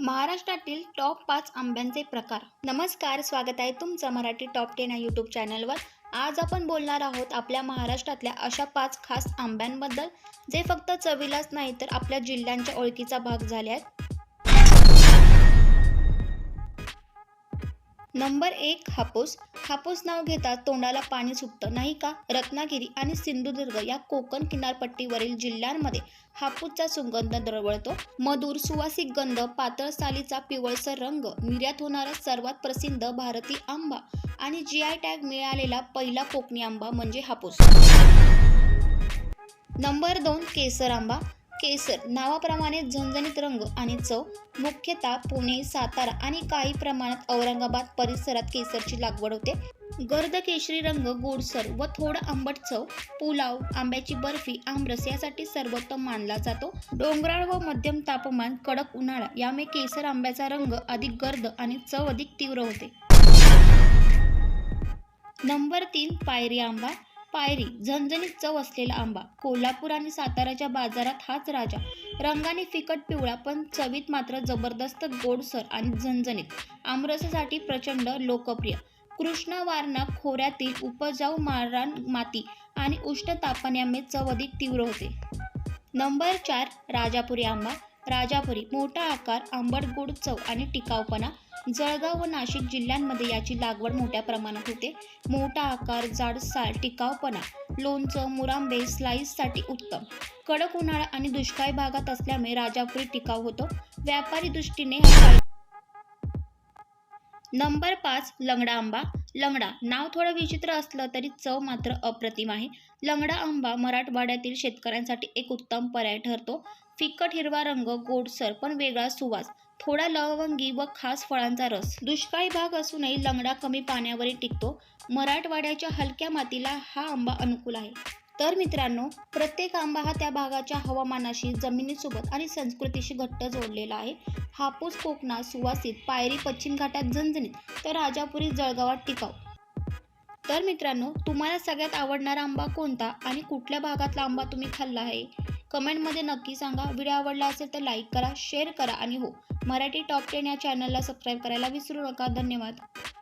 महाराष्ट्रातील टॉप पाच आंब्यांचे प्रकार. नमस्कार स्वागत आहे तुमचं मराठी टॉप टेन या यूट्यूब चॅनलवर आज आपण बोलणार आहोत आपल्या महाराष्ट्रातल्या अशा पाच खास आंब्यांबद्दल जे फक्त चवीलाच नाही तर आपल्या जिल्ह्यांच्या ओळखीचा भाग झाले आहेत. नंबर एक हापूस. हापूस नाव घेता तोंडाला पाणी सुटतं नाही का? रत्नागिरी आणि सिंधुदुर्ग या कोकण किनारपट्टीवरील जिल्ह्यांमध्ये हापूसचा सुगंध दरवळतो. मधुर सुवासिक गंध पातळ सालीचा पिवळसर रंग निर्यात होणारा सर्वात प्रसिद्ध भारतीय आंबा आणि जी आय टॅग मिळालेला पहिला कोकणी आंबा म्हणजे हापूस. नंबर दोन केसर आंबा. केसर नावाप्रमाणे झणझणीत रंग आणि चव. मुख्यतः पुणे सातारा आणि काही प्रमाणात औरंगाबाद परिसरात केसरची लागवड होते. गर्द केशरी रंग गोडसर व थोडं आंबट चव. पुलाव आंब्याची बर्फी आमरस यासाठी सर्वोत्तम मानला जातो. डोंगराळ व मध्यम तापमान कडक उन्हाळा यामुळे केसर आंब्याचा रंग अधिक गर्द आणि चव अधिक तीव्र होते. नंबर तीन पायरी आंबा. पायरी झणझणीत चव असलेला आंबा कोल्हापूर आणि साताऱ्याच्या बाजारात हाच राजा. रंगाने फिकट पिवळा पण चवीत मात्र जबरदस्त गोडसर आणि झणझणीत. आमरसासाठी प्रचंड लोकप्रिय. कृष्णा वारणा खोऱ्यातील उपजाऊ मारण माती आणि उष्ण तापण्यामुळे चव अधिक तीव्र होते. नंबर चार राजापुरी आंबा. राजापुरी मोठा आकार आंबट गोड चव आणि टिकाऊपणा. जळगाव व नाशिक जिल्ह्यांमध्ये याची लागवड मोठ्या प्रमाणात होते. मोठा आकार जाड साल लोणचं मुरांबे स्लाईससाठी उत्तम. कडक उन्हाळा आणि दुष्काळी भागात असल्यामुळे राजापुरी टिकाव होतो. व्यापारी दृष्टीने हा नंबर पाच लंगडा आंबा. लंगडा नाव थोडं विचित्र असलं तरी चव मात्र अप्रतिम आहे. लंगडा आंबा मराठवाड्यातील शेतकऱ्यांसाठी एक उत्तम पर्याय ठरतो. फिकट हिरवा रंग गोडसर पण वेगळा सुवास. थोडा लवंगी व खास फळांचा रस. दुष्काळी भाग असूनही लंगडा कमी पाण्यावरही टिकतो. मराठवाड्याच्या हलक्या मातीला हा आंबा अनुकूल आहे. तर मित्रांनो प्रत्येक आंबा हा त्या भागाच्या हवामानाशी जमिनीसोबत आणि संस्कृतीशी घट्ट जोडलेला आहे. हापूस कोकणात सुवासित पायरी पश्चिम घाटात झणझणीत तर राजापुरी जळगावात टिकाऊ. तर मित्रांनो तुम्हाला सगळ्यात आवडणारा आंबा कोणता आणि कुठल्या भागातला आंबा तुम्ही खाल्ला आहे? कमेंटमध्ये नक्की सांगा. व्हिडिओ आवडला असेल तर लाईक करा शेअर करा आणि हो मराठी टॉप टेन या चॅनलला सबस्क्राईब करायला विसरू नका. धन्यवाद.